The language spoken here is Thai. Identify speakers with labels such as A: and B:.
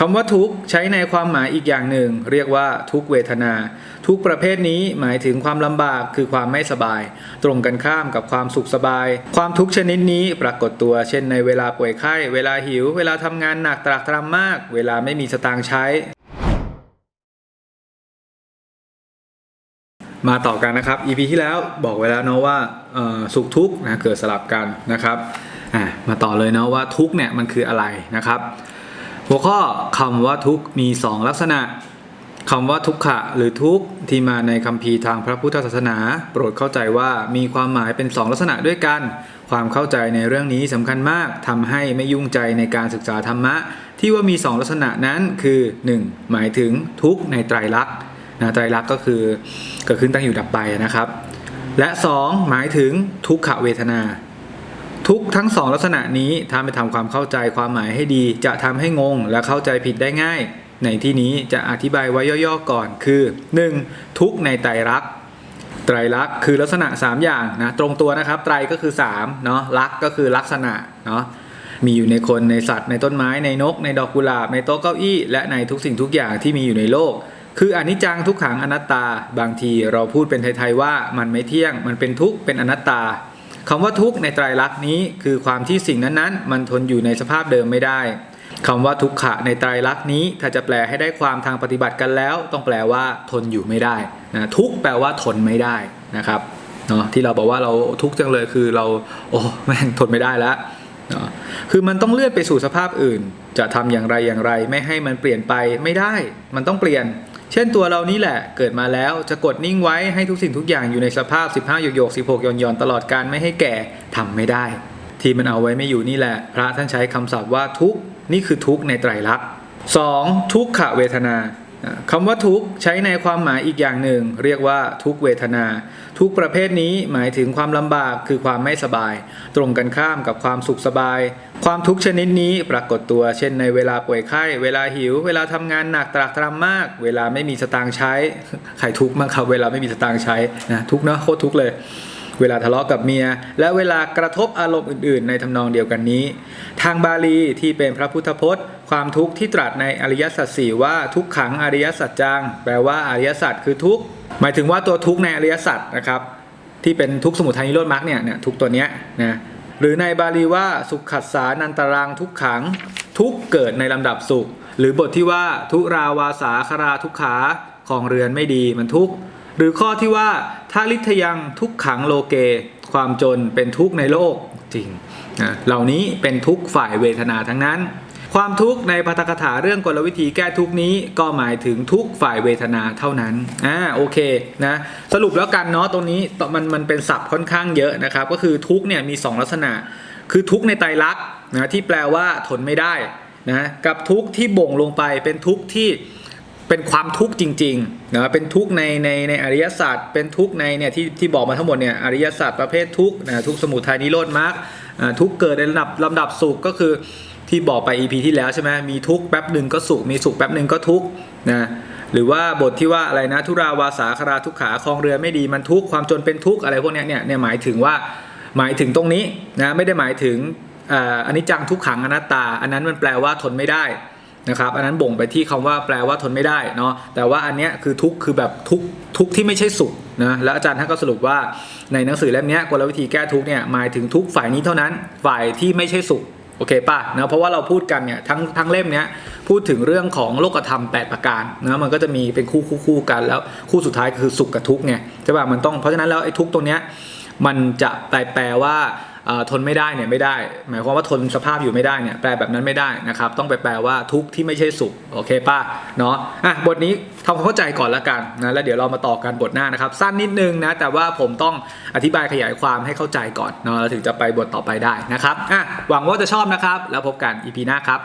A: คำว่าทุกข์ใช้ในความหมายอีกอย่างหนึ่ง เรียกว่าทุกเวทนา ทุกประเภทนี้หมายถึงความลำบากคือความไม่สบาย ตรงกันข้ามกับความสุขสบาย ความทุกข์ชนิดนี้ปรากฏตัว เช่น ในเวลาป่วยไข้ เวลาหิว เวลาทำงานหนักตรากตรำมาก เวลาไม่มีสตางค์ใช้มาต่อกันนะครับ EP ที่แล้วบอกไว้แล้วเนาะว่าสุขทุกข์นะเกิดสลับกันนะครับมาต่อเลยเนาะว่าทุกข์เนี่ยมันคืออะไรนะครับ หัวข้อคำว่าทุกข์มี2ลักษณะคำว่าทุกขะหรือทุกที่มาในคัมภีร์ทางพระพุทธศาสนา โปรดเข้าใจว่ามีความหมายเป็น2ลักษณะด้วยกัน ความเข้าใจในเรื่องนี้สำคัญมากทำให้ไม่ยุ่งใจในการศึกษาธรรมะ ที่ว่ามี2ลักษณะนั้นคือ 1. หมายถึงทุกในไตรลักษณ์นะไตรลักษณ์ก็คือเกิดขึ้นตั้งอยู่ดับไปนะครับ และ 2. หมายถึงทุกขเวทนา ทุกทั้งสองลักษณะนี้ถ้าไม่ทำความเข้าใจความหมายให้ดี จะทำให้งงและเข้าใจผิดได้ง่าย ในที่นี้จะอธิบายไว้ย่อๆก่อนคือ 1. ทุกในไตรลักษณ์ไตรลักษณ์คือลักษณะ 3 อย่างนะตรงตัวนะครับ ไตรก็คือ3เนาะลักษณ์ก็คือลักษณะเนาะมีอยู่ในคนในสัตว์ในต้นไม้ในนก ในดอกกุหลาบในโต๊ะเก้าอี้ และในทุกสิ่งทุกอย่างที่มีอยู่ในโลก คืออนิจจังทุกขังอนัตตา บางทีเราพูดเป็นไทยๆว่ามันไม่เที่ยง มันเป็นทุกข์เป็นอนัตตา คำว่าทุกข์ในไตรลักษณ์นี้คือความที่สิ่งนั้นๆ มันทนอยู่ในสภาพเดิมไม่ได้คำว่าทุกขะในไตรลักษณ์นี้ ถ้าจะแปลให้ได้ความทางปฏิบัติกันแล้ว ต้องแปลว่าทนอยู่ไม่ได้นะทุกข์แปลว่าทนไม่ได้นะครับเนาะที่เราบอกว่าเราทุกข์จังเลยคือเราโอ้แม่งทนไม่ได้แล้ว นาะคือมันต้องเลื่อนไปสู่สภาพอื่น จะทำอย่างไรอย่างไร ไม่ให้มันเปลี่ยนไปไม่ได้ มันต้องเปลี่ยน เช่นตัวเรานี่แหละเกิดมาแล้วจะกดนิ่งไว้ให้ทุกสิ่งทุกอย่างอยู่ในสภาพ 15หยกหยก16หย่อนหย่อนตลอดการไม่ให้แก่ทำไม่ได้ ที่มันเอาไว้ไม่อยู่นี่แหละ พระท่านใช้คำศัพท์ว่าทุกนี่คือทุกในไตรลักษณ์ 2. ทุกขเวทนา คำว่าทุกข์ใช้ในความหมายอีกอย่างหนึ่ง เรียกว่าทุกเวทนา ทุกประเภทนี้หมายถึงความลำบากคือความไม่สบาย ตรงกันข้ามกับความสุขสบาย ความทุกข์ชนิดนี้ปรากฏตัว เช่นในเวลาป่วยไข้ เวลาหิว เวลาทำงานหนักตรากตรำมาก เวลาไม่มีสตางค์ใช้ใครทุกข์บ้างครับเวลาไม่มีสตางค์ใช้นะทุกเนอะโคตรทุกเลย เวลาทะเลาะกับเมีย และเวลากระทบอารมณ์อื่นๆ ในทำนองเดียวกันนี้ ทางบาลีที่เป็นพระพุทธพจน์ ความทุกข์ที่ตรัสในอริยสัจสี่ว่าทุกขังอริยสัจจังแปลว่าอริยสัจคือทุกข์หมายถึงว่าตัวทุกข์ในอริยสัจนะครับ ที่เป็นทุกข์สมุทัยนิโรธมรรคเนี่ยเนี่ยทุกตัวเนี้ยนะหรือในบาลีว่าสุขขัสสานันตรังทุกขัง ทุกเกิดในลำดับสุข หรือบทที่ว่าทุราวาสาคราทุกขาของเรือนไม่ดีมันทุกข์ หรือข้อที่ว่าถ้าลิทยังทุกขังโลเก ความจนเป็นทุกข์ในโลกจริงนะเหล่านี้เป็นทุกข์ฝ่ายเวทนาทั้งนั้น ความทุกข์ในปาฐกถาเรื่องกลวิธีแก้ทุกข์นี้ก็หมายถึงทุกข์ฝ่ายเวทนาเท่านั้นอ่าโอเคนะสรุปแล้วกันเนาะตรงนี้มันมันเป็นศัพท์ค่อนข้างเยอะนะครับ ก็คือทุกข์เนี่ยมี 2 ลักษณะ คือทุกข์ในไตรลักษณ์นะที่แปลว่าทนไม่ได้นะกับทุกข์ที่บ่งลงไปเป็นทุกข์ที่ เป็นความทุกข์จริงๆนะเป็นทุกข์ในในในอริยศาสตร์เป็นทุกข์ในเนี่ยที่ที่บอกมาทั้งหมดเนี่ยอริยศาสตร์ประเภททุกข์นะทุกข์สมุทัยนิโรธมรรคทุกข์เกิดในลำดับลำดับสุขก็คือที่บอกไป EP ที่แล้วใช่ไหมมีทุกข์แป๊บหนึ่งก็สุขมีสุขแป๊บหนึ่งก็ทุกข์นะหรือว่าบทที่ว่าอะไรนะทุราวาสาคาราทุกขาคลองเรือไม่ดีมันทุกข์ความจนเป็นทุกข์อะไรพวกนี้เนี่ยเนี่ยหมายถึงว่าหมายถึงตรงนี้นะไม่ได้หมายถึงอ่านิจจังทุกขังอนัตตา อันนั้นมันแปลว่าทนไม่ได้ นะครับอันนั้นบ่งไปที่คำว่าแปลว่าทนไม่ได้เนาะแต่ว่าอันเนี้ยคือทุกคือแบบทุกทุกที่ไม่ใช่สุขนะแล้วอาจารย์ท่านก็สรุปว่าในหนังสือเล่มนี้กลวิธีแก้ทุกเนี่ยหมายถึงทุกฝ่ายนี้เท่านั้น ฝ่ายที่ไม่ใช่สุขโอเคป่ะนะเพราะว่าเราพูดกันเนี่ยทั้งทั้งเล่มเนี้ยพูดถึงเรื่องของโลกธรรม 8 ประการนะมันก็จะมีเป็นคู่คู่คู่กันแล้วคู่สุดท้ายคือสุขกับทุกข์ไงใช่ป่ะมันต้องเพราะฉะนั้นแล้วไอ้ทุกข์ตรงเนี้ยมันจะแปลแปลว่า ทนไม่ได้เนี่ยไม่ได้ หมายความว่าทนสภาพอยู่ไม่ได้เนี่ยแปลแบบนั้นไม่ได้นะครับ ต้องไปแปลว่าทุกข์ที่ไม่ใช่สุขโอเคป่ะเนาะอะบทนี้ทำความเข้าใจก่อนละกันนะแล้วเดี๋ยวเรามาต่อกันบทหน้านะครับ สั้นนิดนึงนะแต่ว่าผมต้องอธิบายขยายความให้เข้าใจก่อนเนาะเราถึงจะไปบทต่อไปได้นะครับอะหวังว่าจะชอบนะครับ แล้วพบกัน EP หน้าครับ